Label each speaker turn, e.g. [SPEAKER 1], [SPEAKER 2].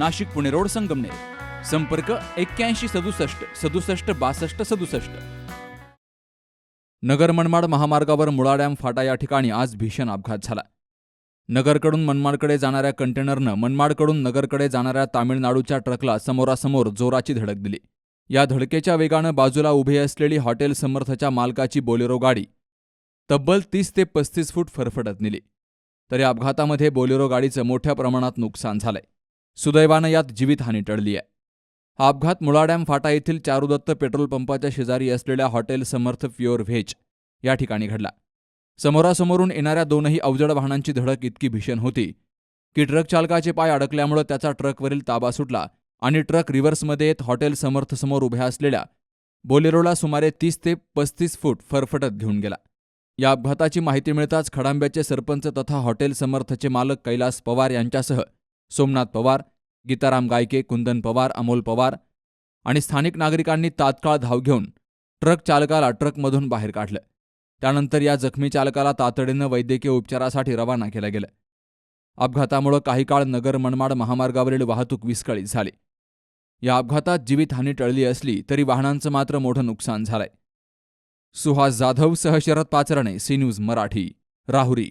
[SPEAKER 1] Nashik Pune road Sangamner. संपर्क एक्क्याऐंशी सदुसष्ट सदुसष्ट बासष्ट सदुसष्ट. नगर मनमाड महामार्गावर मुळा डॅम फाटा या ठिकाणी आज भीषण अपघात झाला. नगरकडून मनमाडकडे जाणाऱ्या कंटेनरनं मनमाडकडून नगरकडे जाणाऱ्या तामिळनाडूच्या ट्रकला समोरासमोर जोराची धडक दिली. या धडकेच्या वेगानं बाजूला उभी असलेली हॉटेल समर्थच्या मालकाची बोलेरो गाडी तब्बल तीस ते पस्तीस फूट फरफटत नेली. तर या अपघातामध्ये बोलेरो गाडीचं मोठ्या प्रमाणात नुकसान झालंय. सुदैवानं यात जीवितहानी टळली आहे. हा अपघात मुळा डॅम फाटा येथील चारुदत्त पेट्रोल पंपाच्या शेजारी असलेल्या हॉटेल समर्थ प्युअर व्हेज या ठिकाणी घडला. समोरासमोरून येणाऱ्या दोनही अवजड वाहनांची धडक इतकी भीषण होती की ट्रक चालकाचे पाय अडकल्यामुळे त्याचा ट्रकवरील ताबा सुटला आणि ट्रक रिव्हर्समध्ये येत हॉटेल समर्थसमोर उभ्या असलेल्या बोलेरोला सुमारे तीस ते पस्तीस फूट फरफटत घेऊन गेला. या अपघाताची माहिती मिळताच खडांब्याचे सरपंच तथा हॉटेल समर्थचे मालक कैलास पवार यांच्यासह सोमनाथ पवार गीताराम गायके कुंदन पवार अमोल पवार आणि स्थानिक नागरिकांनी तात्काळ धाव घेऊन ट्रक चालकाला ट्रकमधून बाहेर काढलं. त्यानंतर या जखमी चालकाला तातडीनं वैद्यकीय उपचारासाठी रवाना केलं गेलं. अपघातामुळं काही काळ नगर मनमाड महामार्गावरील वाहतूक विस्कळीत झाली. या अपघातात जीवितहानी टळली असली तरी वाहनांचं मात्र मोठं नुकसान झालंय. सुहास जाधव सह शरद पाचरणे सी न्यूज मराठी राहुरी.